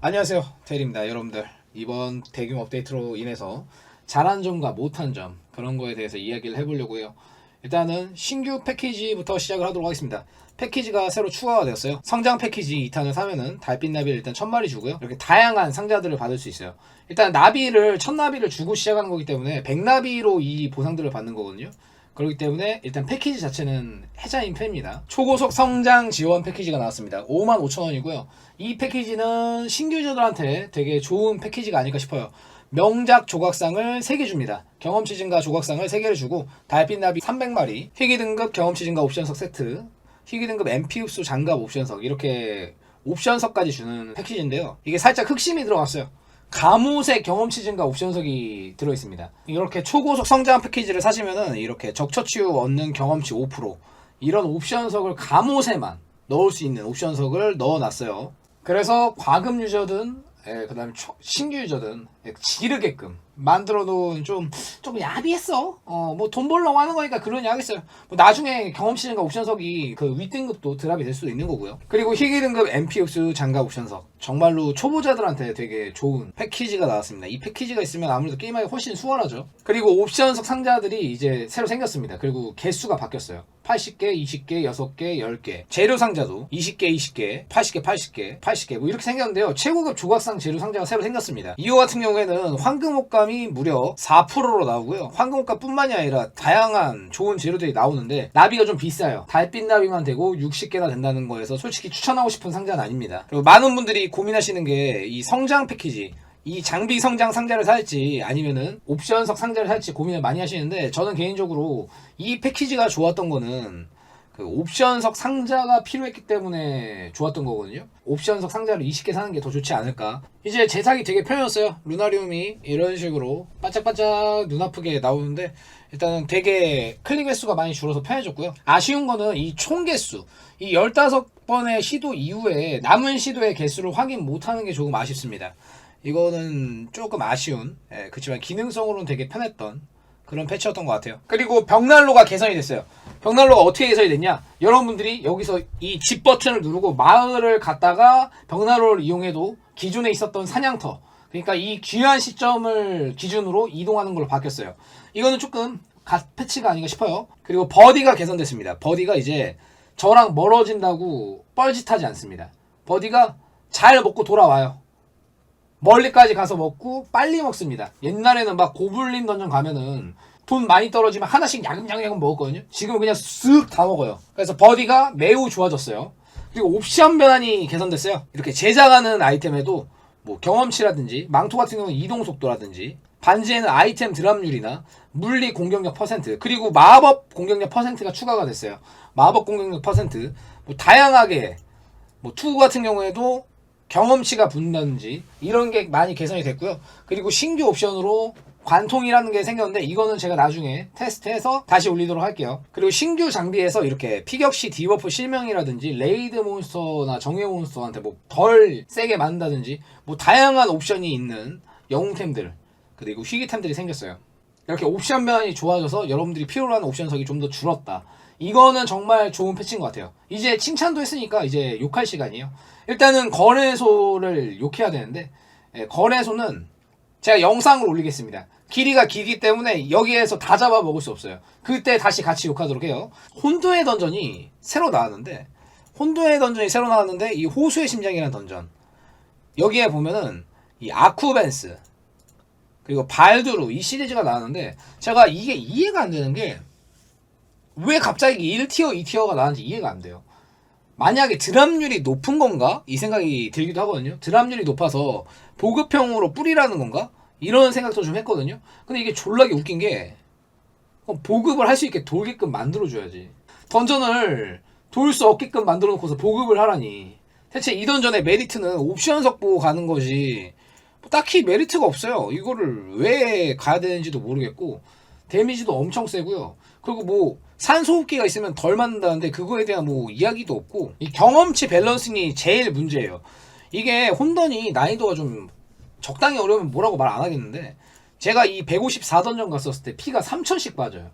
안녕하세요. 테일입니다. 여러분들. 이번 대규모 업데이트로 인해서 잘한 점과 못한 점 그런 거에 대해서 이야기를 해보려고 해요. 일단은 신규 패키지부터 시작을 하도록 하겠습니다. 패키지가 새로 추가가 되었어요. 성장 패키지 2탄을 사면은 달빛 나비를 일단 1000마리 주고요. 이렇게 다양한 상자들을 받을 수 있어요. 일단 나비를 1000나비를 주고 시작하는 거기 때문에 100나비로 이 보상들을 받는 거거든요 그렇기 때문에 일단 패키지 자체는 해자인 편입니다. 초고속 성장 지원 패키지가 나왔습니다. 55,000원이고요. 이 패키지는 신규 유저들한테 되게 좋은 패키지가 아닐까 싶어요. 명작 조각상을 3개 줍니다. 경험치 증가 조각상을 3개를 주고 달빛 나비 300마리, 희귀 등급 경험치 증가 옵션석 세트, 희귀 등급 MP 흡수 장갑 옵션석 이렇게 옵션석까지 주는 패키지인데요. 이게 살짝 흑심이 들어갔어요. 가무색 경험치 증가 옵션석이 들어있습니다. 이렇게 초고속 성장 패키지를 사시면은 이렇게 적처치유 얻는 경험치 5% 이런 옵션석을 가모세만 넣을 수 있는 옵션석을 넣어놨어요. 그래서 과금 유저든 예, 그다음에 초- 신규 유저든 예, 지르게끔 만들어 놓은 좀 조금 야비했어. 어, 뭐 돈 벌려고 하는 거니까 그러니 하겠어요. 뭐 나중에 경험치 증가 옵션석이 그 윗등급도 드랍이 될 수도 있는 거고요. 그리고 희귀 등급 MP 흡수 장갑 옵션석. 정말로 초보자들한테 되게 좋은 패키지가 나왔습니다. 이 패키지가 있으면 아무래도 게임하기 훨씬 수월하죠. 그리고 옵션석 상자들이 이제 새로 생겼습니다. 그리고 개수가 바뀌었어요. 80개, 20개, 6개, 10개. 재료 상자도 20개, 20개, 80개, 80개, 80개 뭐 이렇게 생겼는데요. 최고급 조각상 재료 상자가 새로 생겼습니다. 이거 같은 경우에 는 황금 옷감이 무려 4%로 나오고요. 황금 옷감뿐만이 아니라 다양한 좋은 재료들이 나오는데 나비가 좀 비싸요. 달빛 나비만 되고 60개나 된다는 거에서 솔직히 추천하고 싶은 상자는 아닙니다. 그리고 많은 분들이 고민하시는 게 이 성장 패키지 이 장비 성장 상자를 살지 아니면은 옵션석 상자를 살지 고민을 많이 하시는데 저는 개인적으로 이 패키지가 좋았던 거는 그 옵션석 상자가 필요했기 때문에 좋았던 거거든요. 옵션석 상자를 20개 사는 게 더 좋지 않을까. 이제 제작이 되게 편해졌어요. 루나리움이 이런 식으로 반짝반짝 눈 아프게 나오는데 일단은 되게 클릭 횟수가 많이 줄어서 편해졌고요. 아쉬운 거는 이 총 개수. 이 15번의 시도 이후에 남은 시도의 개수를 확인 못하는 게 조금 아쉽습니다. 이거는 조금 아쉬운, 예, 그렇지만 기능성으로는 되게 편했던 그런 패치였던 것 같아요. 그리고 벽난로가 개선이 됐어요. 벽난로가 어떻게 개선이 됐냐? 여러분들이 여기서 이 집 버튼을 누르고 마을을 갔다가 벽난로를 이용해도 기존에 있었던 사냥터, 그러니까 이 귀한 시점을 기준으로 이동하는 걸로 바뀌었어요. 이거는 조금 갓 패치가 아닌가 싶어요. 그리고 버디가 개선됐습니다. 버디가 이제 저랑 멀어진다고 뻘짓하지 않습니다. 버디가 잘 먹고 돌아와요. 멀리까지 가서 먹고 빨리 먹습니다. 옛날에는 막 고블린 던전 가면은 돈 많이 떨어지면 하나씩 야금야금 먹었거든요. 지금은 그냥 쓱 다 먹어요. 그래서 버디가 매우 좋아졌어요. 그리고 옵션 변환이 개선됐어요. 이렇게 제작하는 아이템에도 뭐 경험치라든지 망토 같은 경우는 이동 속도라든지 반지에는 아이템 드랍률이나 물리 공격력 퍼센트 그리고 마법 공격력 퍼센트가 추가가 됐어요. 마법 공격력 퍼센트 뭐 다양하게 뭐 투구 같은 경우에도 경험치가 붙는다든지 이런 게 많이 개선이 됐고요. 그리고 신규 옵션으로 관통이라는 게 생겼는데 이거는 제가 나중에 테스트해서 다시 올리도록 할게요. 그리고 신규 장비에서 이렇게 피격시 디버프 실명이라든지 레이드 몬스터나 정예 몬스터한테 뭐 덜 세게 맞는다든지 뭐 다양한 옵션이 있는 영웅템들 그리고 희귀템들이 생겼어요. 이렇게 옵션 변환이 좋아져서 여러분들이 필요로 하는 옵션석이 좀 더 줄었다. 이거는 정말 좋은 패치인 것 같아요. 이제 칭찬도 했으니까 이제 욕할 시간이에요. 일단은 거래소를 욕해야 되는데 예, 거래소는 제가 영상을 올리겠습니다. 길이가 길기 때문에 여기에서 다 잡아 먹을 수 없어요. 그때 다시 같이 욕하도록 해요. 혼도의 던전이 새로 나왔는데 혼도의 던전이 새로 나왔는데 이 호수의 심장이라는 던전 여기에 보면은 이 아쿠벤스 그리고 발두루 이 시리즈가 나왔는데 제가 이게 이해가 안 되는 게 왜 갑자기 1티어, 2티어가 나왔는지 이해가 안 돼요. 만약에 드랍률이 높은 건가? 이 생각이 들기도 하거든요. 드랍률이 높아서 보급형으로 뿌리라는 건가? 이런 생각도 좀 했거든요. 근데 이게 졸라게 웃긴 게 보급을 할 수 있게 돌게끔 만들어줘야지. 던전을 돌 수 없게끔 만들어 놓고서 보급을 하라니. 대체 이 던전의 메리트는 옵션 석보 가는 것이 뭐 딱히 메리트가 없어요. 이거를 왜 가야 되는지도 모르겠고 데미지도 엄청 세고요. 그리고 뭐 산소호흡기가 있으면 덜 맞는다는데 그거에 대한 뭐 이야기도 없고 이 경험치 밸런싱이 제일 문제예요. 이게 혼던이 난이도가 좀 적당히 어려우면 뭐라고 말 안 하겠는데 제가 이 154던전 갔었을 때 피가 3000씩 빠져요.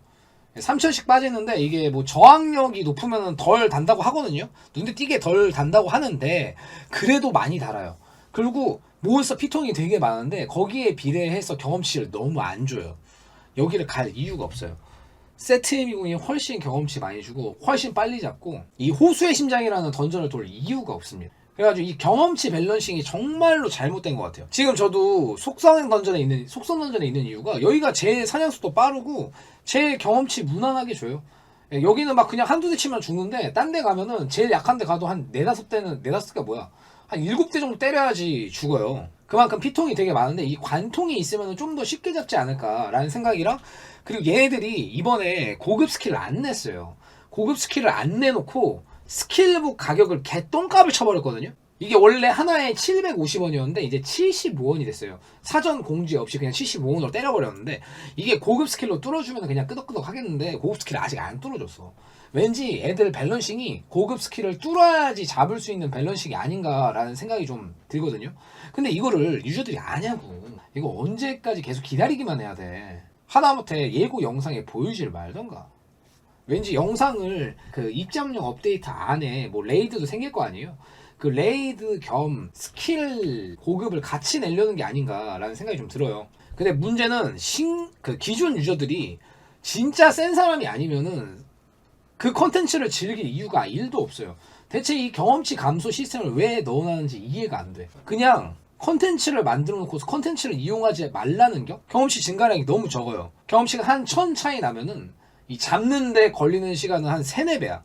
3000씩 빠지는데 이게 뭐 저항력이 높으면 덜 단다고 하거든요. 눈에 띄게 덜 단다고 하는데 그래도 많이 달아요. 그리고 몬스터 피통이 되게 많은데 거기에 비례해서 경험치를 너무 안 줘요. 여기를 갈 이유가 없어요. 세트 미궁이 훨씬 경험치 많이 주고 훨씬 빨리 잡고 이 호수의 심장이라는 던전을 돌 이유가 없습니다. 그래가지고 이 경험치 밸런싱이 정말로 잘못된 것 같아요. 지금 저도 속성 던전에 있는 속성 던전에 있는 이유가 여기가 제일 사냥 속도 빠르고 제일 경험치 무난하게 줘요. 예, 여기는 막 그냥 한두 대 치면 죽는데 딴 데 가면은 제일 약한 데 가도 한 네다섯 대는 네다섯 대가 뭐야 한 일곱 대 정도 때려야지 죽어요. 그만큼 피통이 되게 많은데 이 관통이 있으면 좀 더 쉽게 잡지 않을까라는 생각이랑 그리고 얘네들이 이번에 고급 스킬을 안 냈어요. 고급 스킬을 안 내놓고 스킬북 가격을 개똥값을 쳐버렸거든요. 이게 원래 하나에 750원이었는데 이제 75원이 됐어요. 사전 공지 없이 그냥 75원으로 때려버렸는데 이게 고급 스킬로 뚫어주면 그냥 끄덕끄덕 하겠는데 고급 스킬 아직 안 뚫어줬어. 왠지 애들 밸런싱이 고급 스킬을 뚫어야지 잡을 수 있는 밸런싱이 아닌가라는 생각이 좀 들거든요. 근데 이거를 유저들이 아냐고. 이거 언제까지 계속 기다리기만 해야 돼. 하다못해 예고 영상에 보여주질 말던가. 왠지 영상을 그 입점용 업데이트 안에 뭐 레이드도 생길 거 아니에요? 그 레이드 겸 스킬 고급을 같이 내려는 게 아닌가라는 생각이 좀 들어요. 근데 문제는 신, 그 기존 유저들이 진짜 센 사람이 아니면은 그 컨텐츠를 즐길 이유가 1도 없어요. 대체 이 경험치 감소 시스템을 왜 넣어놨는지 이해가 안 돼. 그냥 컨텐츠를 만들어 놓고 컨텐츠를 이용하지 말라는 겨? 경험치 증가량이 너무 적어요. 경험치가 한 천 차이 나면은 이 잡는데 걸리는 시간은 한 3, 4배야.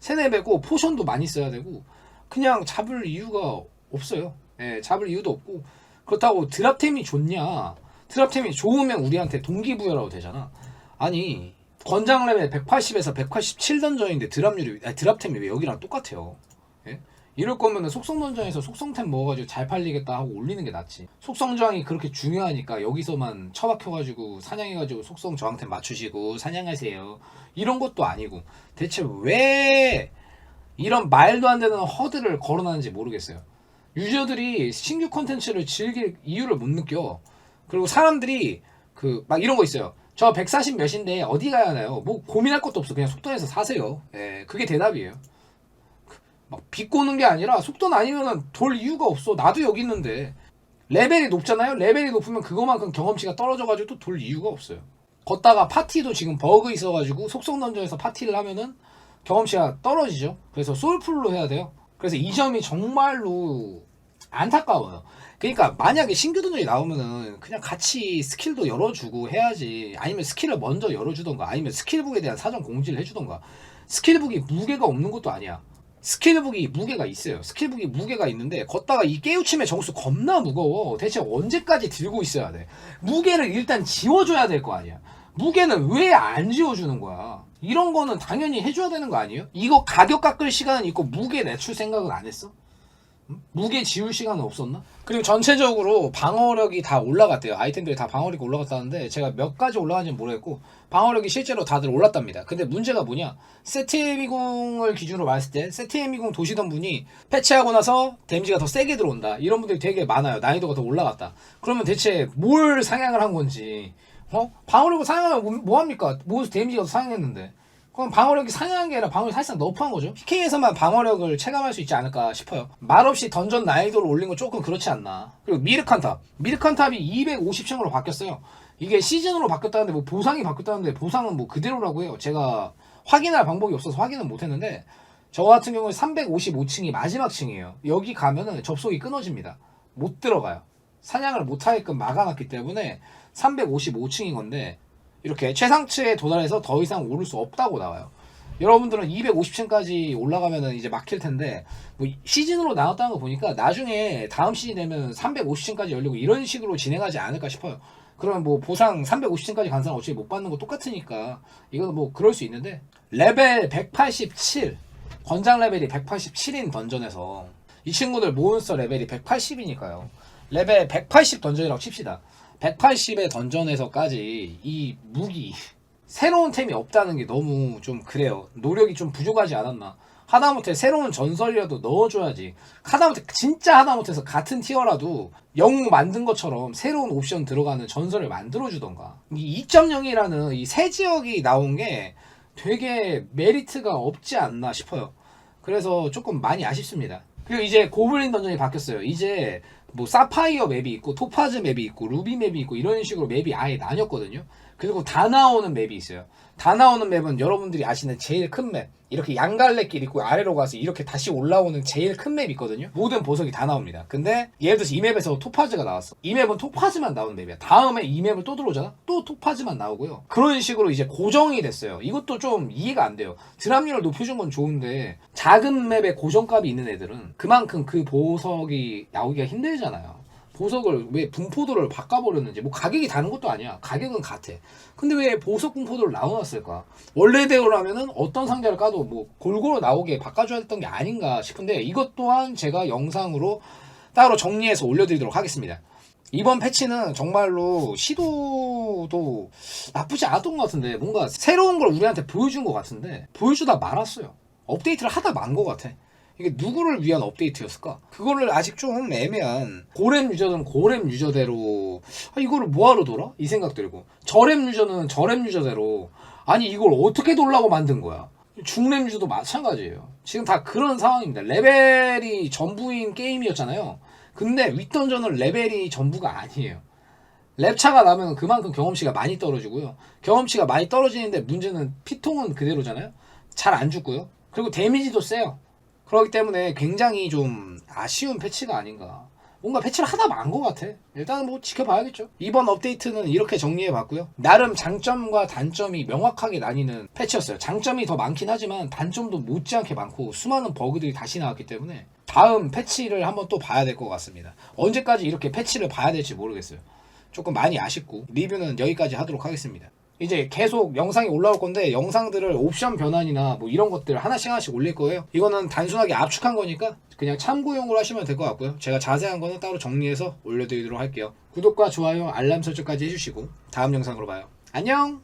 3, 4배고 포션도 많이 써야 되고 그냥 잡을 이유가 없어요. 예, 잡을 이유도 없고 그렇다고 드랍템이 좋냐? 드랍템이 좋으면 우리한테 동기부여라도 되잖아. 아니 권장 레벨 180에서 187 던전인데 드랍률이 아니, 드랍템이 왜 여기랑 똑같아요? 예? 이럴 거면은 속성 던전에서 속성템 먹어가지고 잘 팔리겠다 하고 올리는 게 낫지. 속성 저항이 그렇게 중요하니까 여기서만 처박혀가지고 사냥해가지고 속성 저항템 맞추시고 사냥하세요. 이런 것도 아니고 대체 왜 이런 말도 안 되는 허들을 걸어놨는지 모르겠어요. 유저들이 신규 콘텐츠를 즐길 이유를 못 느껴. 그리고 사람들이 그 막 이런 거 있어요. 저 140 몇인데 어디 가야 하나요? 뭐 고민할 것도 없어. 그냥 속도에서 사세요. 예, 그게 대답이에요. 막 비꼬는 게 아니라 속도는 아니면 돌 이유가 없어. 나도 여기 있는데. 레벨이 높잖아요? 레벨이 높으면 그거만큼 경험치가 떨어져가지고 또 돌 이유가 없어요. 걷다가 파티도 지금 버그 있어가지고 속성 던전에서 파티를 하면은 경험치가 떨어지죠. 그래서 솔풀로 해야 돼요. 그래서 이 점이 정말로 안타까워요. 그러니까 만약에 신규 던전이 나오면은 그냥 같이 스킬도 열어주고 해야지. 아니면 스킬을 먼저 열어주던가 아니면 스킬북에 대한 사전 공지를 해주던가. 스킬북이 무게가 없는 것도 아니야. 스킬북이 무게가 있어요. 스킬북이 무게가 있는데 걷다가 이 깨우침의 정수 겁나 무거워. 대체 언제까지 들고 있어야 돼? 무게를 일단 지워줘야 될 거 아니야. 무게는 왜 안 지워주는 거야? 이런 거는 당연히 해줘야 되는 거 아니에요? 이거 가격 깎을 시간은 있고 무게 내출 생각은 안 했어? 응? 무게 지울 시간은 없었나? 그리고 전체적으로 방어력이 다 올라갔대요. 아이템들이 다 방어력이 올라갔다는데 제가 몇 가지 올라간지는 모르겠고 방어력이 실제로 다들 올랐답니다. 근데 문제가 뭐냐? 세트미궁을 기준으로 봤을 때 세트미궁 도시던 분이 패치하고 나서 데미지가 더 세게 들어온다. 이런 분들이 되게 많아요. 난이도가 더 올라갔다. 그러면 대체 뭘 상향을 한 건지 어? 방어력을 상향하면 뭐- 뭐합니까? 모두 데미지가 더 상향했는데 그럼 방어력이 상향한 게 아니라 방어력이 사실상 너프한 거죠. PK에서만 방어력을 체감할 수 있지 않을까 싶어요. 말없이 던전 난이도를 올린 건 조금 그렇지 않나. 그리고 미르칸탑. 미르칸탑이 250층으로 바뀌었어요. 이게 시즌으로 바뀌었다는데 뭐 보상이 바뀌었다는데 보상은 뭐 그대로라고 해요. 제가 확인할 방법이 없어서 확인은 못 했는데 저 같은 경우에 355층이 마지막 층이에요. 여기 가면은 접속이 끊어집니다. 못 들어가요. 사냥을 못 하게끔 막아놨기 때문에 355층인 건데 이렇게 최상치에 도달해서 더 이상 오를 수 없다고 나와요. 여러분들은 250층까지 올라가면은 이제 막힐 텐데 뭐 시즌으로 나눴다는 거 보니까 나중에 다음 시즌 되면 350층까지 열리고 이런 식으로 진행하지 않을까 싶어요. 그러면 뭐 보상 350층까지 간 사람 어차피 못 받는 거 똑같으니까 이거는 뭐 그럴 수 있는데 레벨 187 권장 레벨이 187인 던전에서 이 친구들 몬스터 레벨이 180이니까요. 레벨 180 던전이라고 칩시다. 180의 던전에서까지 이 무기 새로운 템이 없다는 게 너무 좀 그래요. 노력이 좀 부족하지 않았나. 하다못해 새로운 전설이라도 넣어줘야지. 하다못해 진짜 하다못해서 같은 티어라도 영웅 만든 것처럼 새로운 옵션 들어가는 전설을 만들어주던가. 이 2.0이라는 이 새 지역이 나온 게 되게 메리트가 없지 않나 싶어요. 그래서 조금 많이 아쉽습니다. 그리고 이제 고블린 던전이 바뀌었어요. 이제 뭐 사파이어 맵이 있고 토파즈 맵이 있고 루비 맵이 있고 이런 식으로 맵이 아예 나뉘었거든요. 그리고 다 나오는 맵이 있어요. 다 나오는 맵은 여러분들이 아시는 제일 큰 맵. 이렇게 양갈래길 있고 아래로 가서 이렇게 다시 올라오는 제일 큰맵 있거든요. 모든 보석이 다 나옵니다. 근데 예를 들어서 이 맵에서 토파즈가 나왔어. 이 맵은 토파즈만 나오는 맵이야. 다음에 이 맵을 또 들어오잖아. 또 토파즈만 나오고요. 그런 식으로 이제 고정이 됐어요. 이것도 좀 이해가 안 돼요. 드랍률을 높여준 건 좋은데 작은 맵에 고정값이 있는 애들은 그만큼 그 보석이 나오기가 힘들 잖아요. 보석을 왜 분포도를 바꿔버렸는지. 뭐 가격이 다른 것도 아니야. 가격은 같아. 근데 왜 보석 분포도를 나눠놨을까? 원래대로라면은 어떤 상자를 까도 뭐 골고루 나오게 바꿔줘야 했던 게 아닌가 싶은데 이것 또한 제가 영상으로 따로 정리해서 올려드리도록 하겠습니다. 이번 패치는 정말로 시도도 나쁘지 않았던 것 같은데 뭔가 새로운 걸 우리한테 보여준 것 같은데 보여주다 말았어요. 업데이트를 하다 만 것 같아 이게 누구를 위한 업데이트였을까? 그거를 아직 좀 애매한 고렘 유저는 고렘 유저대로 아, 이거를 뭐하러 돌아? 이 생각 들고 저렘 유저는 저렘 유저대로 아니 이걸 어떻게 돌라고 만든 거야? 중렘 유저도 마찬가지예요. 지금 다 그런 상황입니다. 레벨이 전부인 게임이었잖아요. 근데 윗던전은 레벨이 전부가 아니에요. 랩차가 나면 그만큼 경험치가 많이 떨어지고요. 경험치가 많이 떨어지는데 문제는 피통은 그대로잖아요. 잘 안 죽고요. 그리고 데미지도 세요. 그렇기 때문에 굉장히 좀 아쉬운 패치가 아닌가. 뭔가 패치를 하다 만 것 같아. 일단은 뭐 지켜봐야겠죠. 이번 업데이트는 이렇게 정리해봤고요. 나름 장점과 단점이 명확하게 나뉘는 패치였어요. 장점이 더 많긴 하지만 단점도 못지않게 많고 수많은 버그들이 다시 나왔기 때문에 다음 패치를 한번 또 봐야 될 것 같습니다. 언제까지 이렇게 패치를 봐야 될지 모르겠어요. 조금 많이 아쉽고 리뷰는 여기까지 하도록 하겠습니다. 이제 계속 영상이 올라올 건데 영상들을 옵션 변환이나 뭐 이런 것들 하나씩 하나씩 올릴 거예요. 이거는 단순하게 압축한 거니까 그냥 참고용으로 하시면 될 것 같고요. 제가 자세한 거는 따로 정리해서 올려드리도록 할게요. 구독과 좋아요, 알람 설정까지 해주시고 다음 영상으로 봐요. 안녕!